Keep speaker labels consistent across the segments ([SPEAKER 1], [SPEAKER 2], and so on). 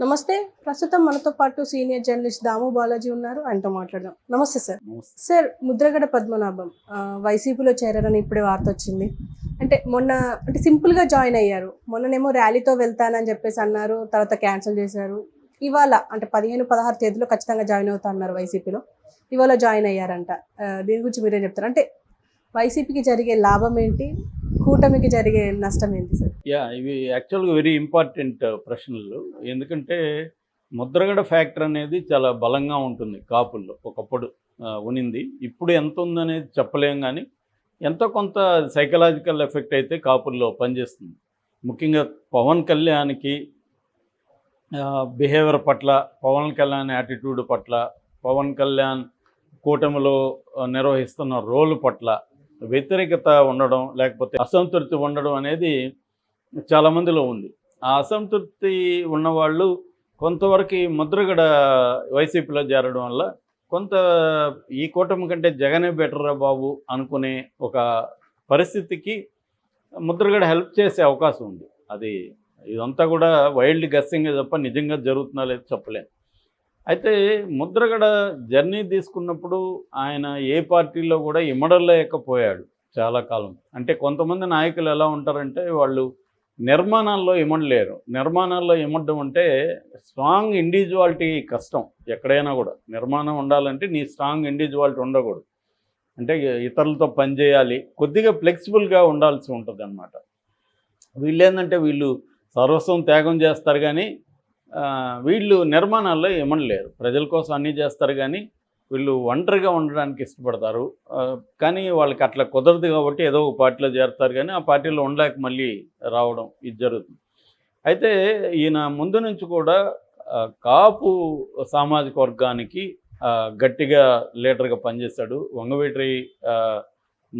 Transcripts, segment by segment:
[SPEAKER 1] నమస్తే. ప్రస్తుతం మనతో పాటు సీనియర్ జర్నలిస్ట్ దాము బాలాజీ ఉన్నారు. ఆయనతో మాట్లాడదాం. నమస్తే సార్. సార్ ముద్రగడ పద్మనాభం వైసీపీలో చేరారని ఇప్పుడే వార్త వచ్చింది. అంటే మొన్న అంటే సింపుల్గా జాయిన్ అయ్యారు. మొన్ననేమో ర్యాలీతో వెళ్తానని చెప్పేసి అన్నారు. తర్వాత క్యాన్సిల్ చేశారు. ఇవాళ అంటే పదిహేను పదహారు తేదీలో ఖచ్చితంగా జాయిన్ అవుతా అన్నారు వైసీపీలో. ఇవాళ జాయిన్ అయ్యారంట. దీని గురించి మీరేం చెప్తారు? అంటే వైసీపీకి జరిగే లాభం ఏంటి? కూటమికి జరిగే నష్టం ఏంటి సార్?
[SPEAKER 2] యా ఇవి యాక్చువల్గా వెరీ ఇంపార్టెంట్ ప్రశ్నలు. ఎందుకంటే ముద్రగడ ఫ్యాక్టర్ అనేది చాలా బలంగా ఉంటుంది కాపుల్లో ఒకప్పుడు ఉనింది. ఇప్పుడు ఎంత ఉందనేది చెప్పలేం కానీ ఎంతో కొంత సైకలాజికల్ ఎఫెక్ట్ అయితే కాపుల్లో పనిచేస్తుంది. ముఖ్యంగా పవన్ కళ్యాణ్కి బిహేవియర్ పట్ల పవన్ కళ్యాణ్ యాటిట్యూడ్ పట్ల పవన్ కళ్యాణ్ కూటమిలో నిర్వహిస్తున్న రోల్ పట్ల వ్యతిరేకత ఉండడం లేకపోతే అసంతృప్తి ఉండడం అనేది చాలామందిలో ఉంది. ఆ అసంతృప్తి ఉన్నవాళ్ళు కొంతవరకు ముద్రగడ వైసీపీలో చేరడం వల్ల కొంత ఈ కూటమి కంటే జగనే బెటర్రా బాబు అనుకునే ఒక పరిస్థితికి ముద్రగడ హెల్ప్ చేసే అవకాశం ఉంది. అది ఇదంతా కూడా వైల్డ్ గస్సింగ్ తప్ప నిజంగా జరుగుతున్నా లేదు చెప్పలేం. అయితే ముద్రగడ జర్నీ తీసుకున్నప్పుడు ఆయన ఏ పార్టీలో కూడా ఇమడలేకపోయాడు చాలా కాలం. అంటే కొంతమంది నాయకులు ఎలా ఉంటారంటే వాళ్ళు నిర్మాణాల్లో ఇమడలేరు. నిర్మాణాల్లో ఇమడడం అంటే స్ట్రాంగ్ ఇండివిజువాలిటీ కష్టం ఎక్కడైనా కూడా. నిర్మాణం ఉండాలంటే నీ స్ట్రాంగ్ ఇండివిజువాలిటీ ఉండకూడదు. అంటే ఇతరులతో పనిచేయాలి కొద్దిగా ఫ్లెక్సిబుల్గా ఉండాల్సి ఉంటుంది అనమాట వీళ్ళు ఏంటంటే వీళ్ళు సర్వస్వం త్యాగం చేస్తారు కానీ వీళ్ళు నిర్మాణాల్లో ఏమనలేరు. ప్రజల కోసం అన్నీ చేస్తారు కానీ వీళ్ళు ఒంటరిగా ఉండడానికి ఇష్టపడతారు. కానీ వాళ్ళకి అట్లా కుదరదు కాబట్టి ఏదో ఒక పార్టీలో చేరుతారు కానీ ఆ పార్టీలో ఉండలేక మళ్ళీ రావడం ఇది జరుగుతుంది. అయితే ఈయన ముందు నుంచి కూడా కాపు సామాజిక వర్గానికి గట్టిగా లీడర్గా పనిచేశాడు. వంగవీటి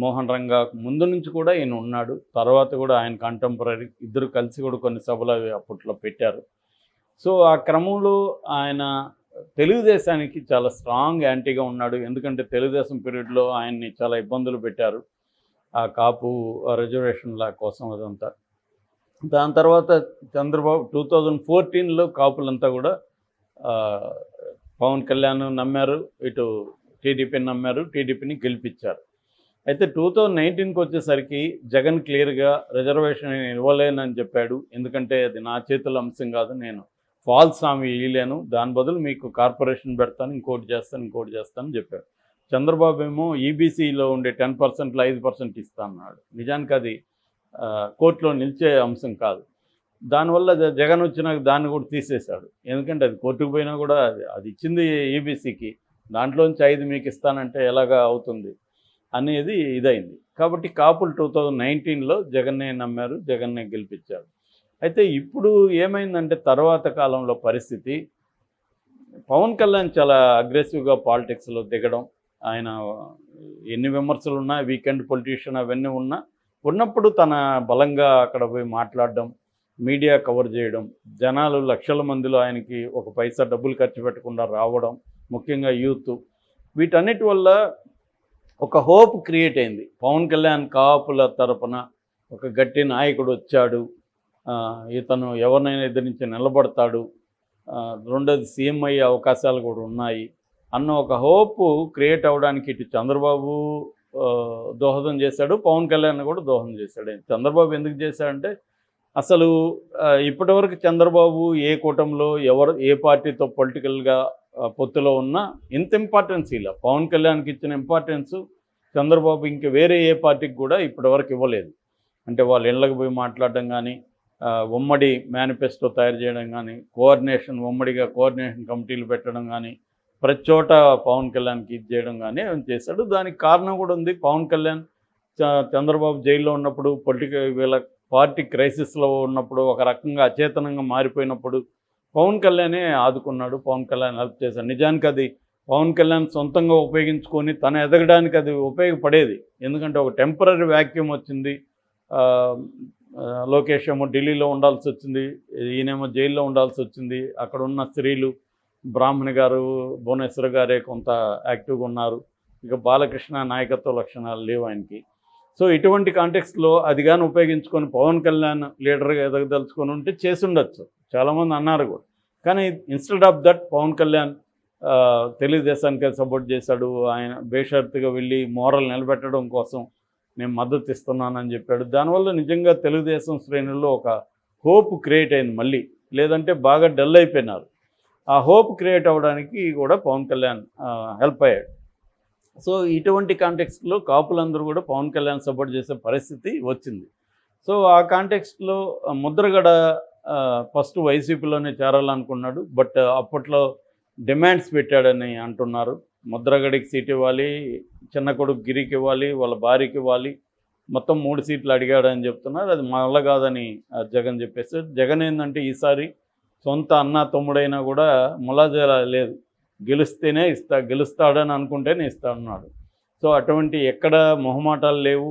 [SPEAKER 2] మోహన్ రంగా ముందు నుంచి కూడా ఈయన ఉన్నాడు. తర్వాత కూడా ఆయన కంటెంపరీ ఇద్దరు కలిసి కూడా కొన్ని సభలు అవి అప్పట్లో పెట్టారు. సో ఆ క్రమంలో ఆయన తెలుగుదేశానికి చాలా స్ట్రాంగ్ యాంటీగా ఉన్నాడు. ఎందుకంటే తెలుగుదేశం పీరియడ్లో ఆయన్ని చాలా ఇబ్బందులు పెట్టారు. ఆ కాపు రిజర్వేషన్ల కోసం అదంతా. దాని తర్వాత చంద్రబాబు టూ థౌజండ్ ఫోర్టీన్లో కాపులంతా కూడా పవన్ కళ్యాణ్ నమ్మారు ఇటు టీడీపీని నమ్మారు టీడీపీని గెలిపించారు. అయితే టూ థౌజండ్ నైన్టీన్కి వచ్చేసరికి జగన్ క్లియర్గా రిజర్వేషన్ నేను ఇవ్వలేనని చెప్పాడు. ఎందుకంటే అది నా చేతుల అంశం కాదు నేను ఫాల్స్ హామీ ఇవ్వలేను దాని బదులు మీకు కార్పొరేషన్ పెడతాను ఇంకోటి చేస్తాను ఇంకోటి చేస్తాను చెప్పాడు. చంద్రబాబు ఏమో ఈబీసీలో ఉండే టెన్ పర్సెంట్లో ఐదు పర్సెంట్ ఇస్తా అన్నాడు. నిజానికి అది కోర్టులో నిలిచే అంశం కాదు. దానివల్ల జగన్ వచ్చినాక దాన్ని కూడా తీసేశాడు. ఎందుకంటే అది కోర్టుకు పోయినా కూడా అది- అది ఇచ్చింది ఈబీసీకి దాంట్లోంచి ఐదు మీకు ఇస్తానంటే ఎలాగా అవుతుంది అనేది ఇదైంది. కాబట్టి కాపులు టూ థౌజండ్ నైన్టీన్లో జగన్నే నమ్మారు జగన్నే గెలిపించారు. అయితే ఇప్పుడు ఏమైందంటే తర్వాత కాలంలో పరిస్థితి పవన్ కళ్యాణ్ చాలా అగ్రెసివ్గా పాలిటిక్స్లో దిగడం ఆయన ఎన్ని విమర్శలు ఉన్నా వీకెండ్ పొలిటీషియన్ అవన్నీ ఉన్నా ఉన్నప్పుడు తన బలంగా అక్కడ పోయి మాట్లాడడం మీడియా కవర్ చేయడం జనాలు లక్షల మందిలో ఆయనకి ఒక పైసా డబ్బులు ఖర్చు పెట్టకుండా రావడం ముఖ్యంగా యూత్. వీటన్నిటి వల్ల ఒక హోప్ క్రియేట్ అయింది. పవన్ కళ్యాణ్ కాపుల తరపున ఒక గట్టి నాయకుడు వచ్చాడు. ఇతను ఎవరినైనా ఎదిరించి నిలబడతాడు. రెండోది సీఎం అయ్యే అవకాశాలు కూడా ఉన్నాయి. అన్న ఒక హోప్ క్రియేట్ అవ్వడానికి ఇటు చంద్రబాబు దోహదం చేశాడు. పవన్ కళ్యాణ్ కూడా దోహదం చేశాడు. చంద్రబాబు ఎందుకు చేశాడంటే అసలు ఇప్పటివరకు చంద్రబాబు ఏ కూటమిలో ఎవరు ఏ పార్టీతో పొలిటికల్గా పొత్తులో ఉన్నా ఇంత ఇంపార్టెన్స్ ఇలా. పవన్ కళ్యాణ్కి ఇచ్చిన ఇంపార్టెన్స్ చంద్రబాబు ఇంకా వేరే ఏ పార్టీకి కూడా ఇప్పటివరకు ఇవ్వలేదు. అంటే వాళ్ళు ఇళ్ళకి పోయి మాట్లాడడం కానీ ఉమ్మడి మేనిఫెస్టో తయారు చేయడం కానీ కోఆర్డినేషన్ ఉమ్మడిగా కోఆర్డినేషన్ కమిటీలు పెట్టడం కానీ ప్రతి చోట పవన్ కళ్యాణ్కి ఇది చేయడం కానీ చేశాడు. దానికి కారణం కూడా ఉంది. పవన్ కళ్యాణ్ చ- చంద్రబాబు జైల్లో ఉన్నప్పుడు పొలిటికల్ వీళ్ళ పార్టీ క్రైసిస్లో ఉన్నప్పుడు ఒక రకంగా అచేతనంగా మారిపోయినప్పుడు పవన్ కళ్యాణే ఆదుకున్నాడు. పవన్ కళ్యాణ్ హెల్ప్ చేశాడు. నిజానికి అది పవన్ కళ్యాణ్ సొంతంగా ఉపయోగించుకొని తను ఎదగడానికి అది ఉపయోగపడేది. ఎందుకంటే ఒక టెంపరీ వ్యాక్యూమ్ వచ్చింది. లోకేష్ ఏమో ఢిల్లీలో ఉండాల్సి వచ్చింది ఈయనేమో జైల్లో ఉండాల్సి వచ్చింది అక్కడ ఉన్న స్త్రీలు బ్రాహ్మణి గారు భువనేశ్వర్ గారే కొంత యాక్టివ్గా ఉన్నారు. ఇక బాలకృష్ణ నాయకత్వ లక్షణాలు లేవు ఆయనకి. సో ఇటువంటి కాంటెక్స్లో అది కానీ ఉపయోగించుకొని పవన్ కళ్యాణ్ లీడర్గా ఎదగదలుచుకొని ఉంటే చేసి ఉండొచ్చు చాలామంది అన్నారు కూడా. కానీ instead of that Pavan Kalyan తెలుగుదేశానికి సపోర్ట్ చేశాడు. ఆయన బేషరతుగా వెళ్ళి మోరల్ నిలబెట్టడం కోసం నేను మద్దతు ఇస్తున్నానని చెప్పాడు. దానివల్ల నిజంగా తెలుగుదేశం శ్రేణుల్లో ఒక హోప్ క్రియేట్ అయింది మళ్ళీ. లేదంటే బాగా డల్ అయిపోయినారు. ఆ హోప్ క్రియేట్ అవ్వడానికి కూడా పవన్ కళ్యాణ్ హెల్ప్ అయ్యాడు. సో ఇటువంటి కాంటెక్స్ట్లో కాపులందరూ కూడా పవన్ కళ్యాణ్ సపోర్ట్ చేసే పరిస్థితి వచ్చింది. సో ఆ కాంటెక్స్ట్లో ముద్రగడ ఫస్ట్ వైసీపీలోనే చేరాలనుకున్నాడు. బట్ అప్పట్లో డిమాండ్స్ పెట్టాడని అంటున్నారు. ముద్రగడికి సీట్ ఇవ్వాలి చిన్న కొడుకు గిరికి ఇవ్వాలి వాళ్ళ భార్యకి ఇవ్వాలి. మొత్తం మూడు సీట్లు అడిగాడని చెప్తున్నారు. అది మళ్ళా కాదని జగన్ చెప్పేసి జగన్ ఏంటంటే ఈసారి సొంత అన్న తమ్ముడైనా కూడా ములాజల లేదు. గెలిస్తేనే ఇస్తా గెలుస్తాడని అనుకుంటేనే ఇస్తాడన్నాడు సో అటువంటి ఎక్కడ మొహమాటాలు లేవు.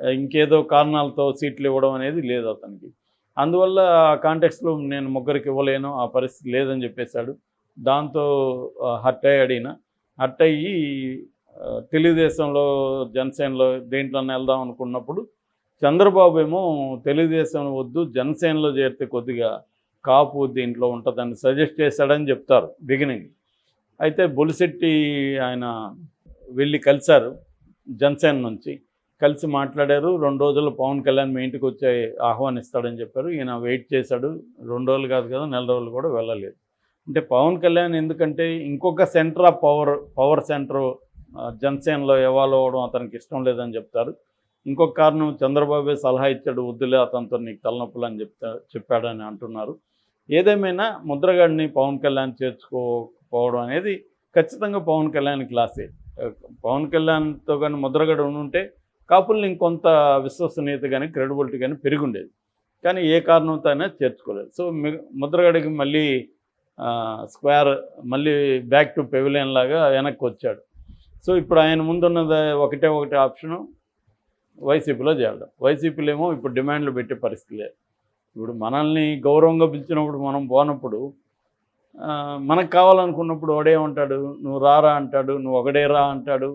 [SPEAKER 2] ఇంకేదో కారణాలతో సీట్లు ఇవ్వడం అనేది లేదు అతనికి. అందువల్ల ఆ కాంటెక్స్లో నేను ముగ్గురికి ఇవ్వలేను ఆ పరిస్థితి లేదని చెప్పేశాడు. దాంతో హర్ట్ అయ్యాడు అట్టయి తెలుగుదేశంలో జనసేనలో దేంట్లోనే వెళ్దాం అనుకున్నప్పుడు చంద్రబాబు ఏమో తెలుగుదేశం వద్దు జనసేనలో చేరితే కొద్దిగా కాపు దీంట్లో ఉంటుందని సజెస్ట్ చేశాడని చెప్తారు బిగినింగ్ అయితే బొలిశెట్టి ఆయన వెళ్ళి కలిశారు జనసేన నుంచి. కలిసి మాట్లాడారు రెండు రోజులు పవన్ కళ్యాణ్ మీ ఇంటికి వచ్చి ఆహ్వానిస్తాడని చెప్పారు. ఈయన వెయిట్ చేశాడు. రెండు రోజులు కాదు కదా నెల రోజులు కూడా వెళ్ళలేదు. అంటే పవన్ కళ్యాణ్ ఎందుకంటే ఇంకొక centre of power power centre జనసేనలో ఎవాల్వ్ అవ్వడం అతనికి ఇష్టం లేదని చెప్తారు. ఇంకొక కారణం చంద్రబాబు సలహా ఇచ్చాడు వద్దులే అతనితో నీకు తలనొప్పులు అని చెప్తా చెప్పాడని అంటున్నారు. ఏదేమైనా ముద్రగడిని పవన్ కళ్యాణ్ చేర్చుకోకపోవడం అనేది ఖచ్చితంగా పవన్ కళ్యాణ్ క్లాసే. పవన్ కళ్యాణ్తో కానీ ముద్రగడ ఉంటే కాపుల్ని ఇంకొంత విశ్వసనీయత కానీ క్రెడిబిలిటీ కానీ పెరుగుండేది కానీ ఏ కారణంతో అయినా చేర్చుకోలేదు. సో ముద్రగడికి మళ్ళీ స్క్వేర్ మళ్ళీ బ్యాక్ టు పెవిలియన్ లాగా వెనక్కి వచ్చాడు. సో ఇప్పుడు ఆయన ముందున్నది ఒకటే ఒకటే ఆప్షను వైసీపీలో చేరడం. వైసీపీలో ఏమో ఇప్పుడు డిమాండ్లు పెట్టే పరిస్థితి లేదు. ఇప్పుడు మనల్ని గౌరవంగా పిలిచినప్పుడు మనం పోనప్పుడు మనకు కావాలనుకున్నప్పుడు ఒకడే ఉంటాడు నువ్వు రారా అంటాడు నువ్వు ఒకడే రా అంటాడు.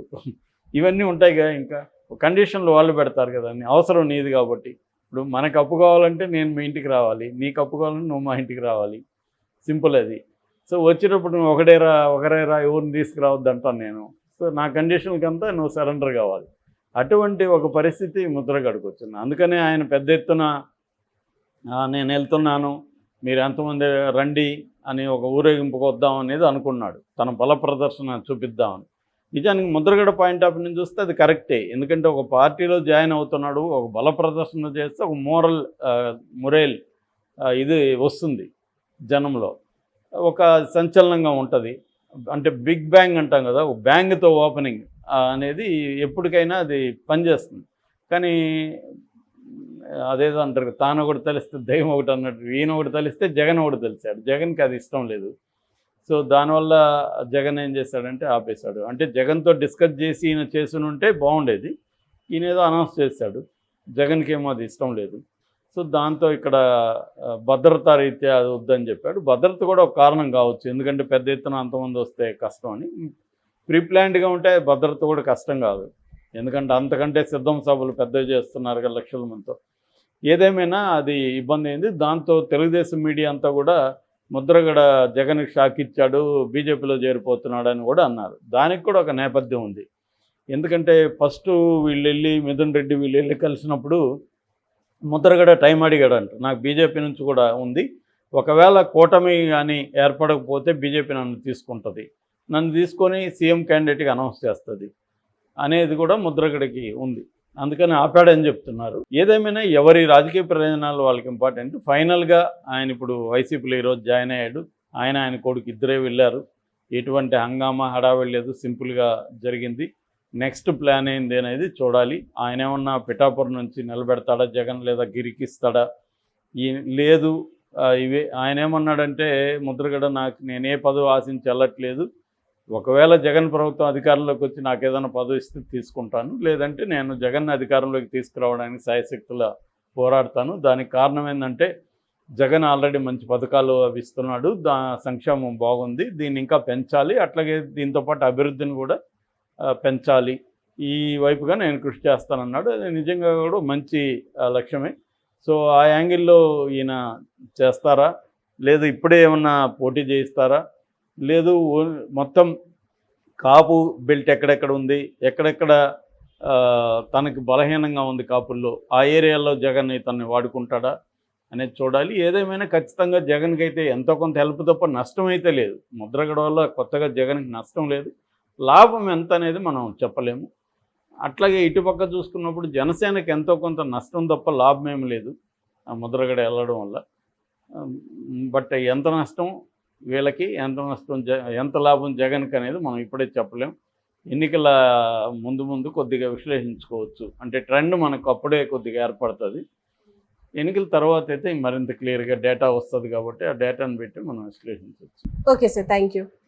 [SPEAKER 2] ఇవన్నీ ఉంటాయి కదా ఇంకా. కండిషన్లు వాళ్ళు పెడతారు కదా అవసరం నీది కాబట్టి. ఇప్పుడు మనకు అప్పు కావాలంటే నేను మీ ఇంటికి రావాలి నీకు అప్పు కావాలంటే నువ్వు మా ఇంటికి రావాలి. సింపుల్ అది. సో వచ్చేటప్పుడు నువ్వు ఒకరేరా ఎవరిని తీసుకురావద్దు అంటాను నేను. సో నా కండిషన్కంతా నువ్వు సరెండర్ కావాలి. అటువంటి ఒక పరిస్థితి ముద్రగడకు వచ్చింది అందుకనే ఆయన పెద్ద ఎత్తున నేను వెళ్తున్నాను మీరు ఎంతమంది రండి అని ఒక ఊరేగింపుకు వద్దాం అనేది అనుకున్నాడు. తన బల ప్రదర్శన చూపిద్దామని. నిజానికి ముద్రగడ పాయింట్ ఆఫ్ నుంచి చూస్తే అది కరెక్టే ఎందుకంటే ఒక పార్టీలో జాయిన్ అవుతున్నాడు ఒక బల ప్రదర్శన చేస్తే ఒక మోరల్ మొరేల్ ఇది వస్తుంది. జనంలో. ఒక సంచలనంగా ఉంటుంది. అంటే బిగ్ బ్యాంగ్ అంటాం కదా బ్యాంగ్తో ఓపెనింగ్ అనేది ఎప్పటికైనా అది పనిచేస్తుంది. కానీ అదేదో అంటారు తాను ఒకటి తలిస్తే దైవం ఒకటి అన్నట్టు ఈయన ఒకటి తలిస్తే జగన్ ఒకటి తెలిసాడు. జగన్కి అది ఇష్టం లేదు. సో దానివల్ల జగన్ ఏం చేశాడంటే ఆపేశాడు. అంటే జగన్తో డిస్కస్ చేసి ఈయన చేసి ఉంటే బాగుండేది. ఈయన ఏదో అనౌన్స్ చేశాడు. జగన్కి ఏమో అది ఇష్టం లేదు. సో దాంతో ఇక్కడ భద్రత భద్రతా రీత్యా అది వద్దని చెప్పాడు. భద్రత కూడా ఒక కారణం కావచ్చు. ఎందుకంటే పెద్ద ఎత్తున అంతమంది వస్తే కష్టం అని. ప్రీప్లాన్డ్గా ఉంటే భద్రత కూడా కష్టం కాదు. ఎందుకంటే అంతకంటే సిద్ధం సభలు పెద్దవి చేస్తున్నారు కదా లక్షల మందితో. ఏదేమైనా అది ఇబ్బంది అయింది. దాంతో తెలుగుదేశం మీడియా అంతా కూడా ముద్రగడ జగన్కి షాక్ ఇచ్చాడు బీజేపీలో చేరిపోతున్నాడు అని కూడా అన్నారు. దానికి కూడా ఒక నేపథ్యం ఉంది. ఎందుకంటే ఫస్ట్ వీళ్ళు వెళ్ళి మిథున్ రెడ్డి వీళ్ళు వెళ్ళి కలిసినప్పుడు ముద్రగడ టైం అడిగాడంట. నాకు బీజేపీ నుంచి కూడా ఉంది. ఒకవేళ కూటమి కానీ ఏర్పడకపోతే బీజేపీ నన్ను తీసుకుంటుంది. నన్ను తీసుకొని సీఎం క్యాండిడేట్గా అనౌన్స్ చేస్తుంది అనేది కూడా ముద్రగడకి ఉంది. అందుకని ఆపాడని చెప్తున్నారు. ఏదేమైనా ఎవరి రాజకీయ ప్రయోజనాలు వాళ్ళకి ఇంపార్టెంట్. ఫైనల్గా ఆయన ఇప్పుడు వైసీపీలో ఈరోజు జాయిన్ అయ్యాడు. ఆయన ఆయన కొడుకు ఇద్దరే వెళ్ళారు. ఎటువంటి హంగామా హడావిడి లేదు. సింపుల్గా జరిగింది. నెక్స్ట్ ప్లాన్ ఏంది అనేది చూడాలి. ఆయన ఏమన్నా పిఠాపురం నుంచి నిలబెడతాడా జగన్ లేదా గిరికిస్తాడా? ఈ లేదు ఇవి. ఆయన ఏమన్నాడంటే ముద్రగడ నాకు నేనే పదవి ఆశించి వెళ్ళట్లేదు. ఒకవేళ జగన్ ప్రభుత్వం అధికారంలోకి వచ్చి నాకు ఏదైనా పదవి ఇస్తే తీసుకుంటాను. లేదంటే నేను జగన్ అధికారంలోకి తీసుకురావడానికి సాయశక్తుల పోరాడతాను. దానికి కారణం ఏంటంటే జగన్ ఆల్రెడీ మంచి పథకాలు అవి ఇస్తున్నాడు. దా సంక్షేమం బాగుంది. దీన్ని ఇంకా పెంచాలి. అట్లాగే దీంతోపాటు అభివృద్ధిని కూడా పెంచాలి. ఈ వైపుగా నేను కృషి చేస్తానన్నాడు. అది నిజంగా కూడా మంచి లక్ష్యమే. సో ఆ యాంగిల్లో ఈయన చేస్తారా? లేదు ఇప్పుడే ఏమన్నా పోటీ చేయిస్తారా? లేదు ఓ- మొత్తం కాపు బెల్ట్ ఎక్కడెక్కడ ఉంది? ఎక్కడెక్కడ తనకి బలహీనంగా ఉంది కాపుల్లో? ఆ ఏరియాలో జగన్ తనని వాడుకుంటాడా అనేది చూడాలి. ఏదేమైనా ఖచ్చితంగా జగన్కి అయితే ఎంతో కొంత హెల్ప్ తప్ప నష్టం అయితే లేదు. ముద్రగడ వల్ల కొత్తగా జగన్కి నష్టం లేదు. లాభం ఎంత అనేది మనం చెప్పలేము. అట్లాగే ఇటుపక్క చూసుకున్నప్పుడు జనసేనకి ఎంతో కొంత నష్టం తప్ప లాభం ఏమి లేదు. ఆ ముద్రగడ వెళ్ళడం వల్ల. బట్ ఎంత నష్టం వీళ్ళకి ఎంత నష్టం జ ఎంత లాభం జగన్కి అనేది మనం ఇప్పుడే చెప్పలేం. ఎన్నికల ముందు ముందు కొద్దిగా విశ్లేషించుకోవచ్చు. అంటే ట్రెండ్ మనకు అప్పుడే కొద్దిగా ఏర్పడుతుంది. ఎన్నికల తర్వాత అయితే మరింత క్లియర్గా డేటా వస్తుంది కాబట్టి ఆ డేటాను పెట్టి మనం విశ్లేషించవచ్చు.
[SPEAKER 1] Okay sir thank you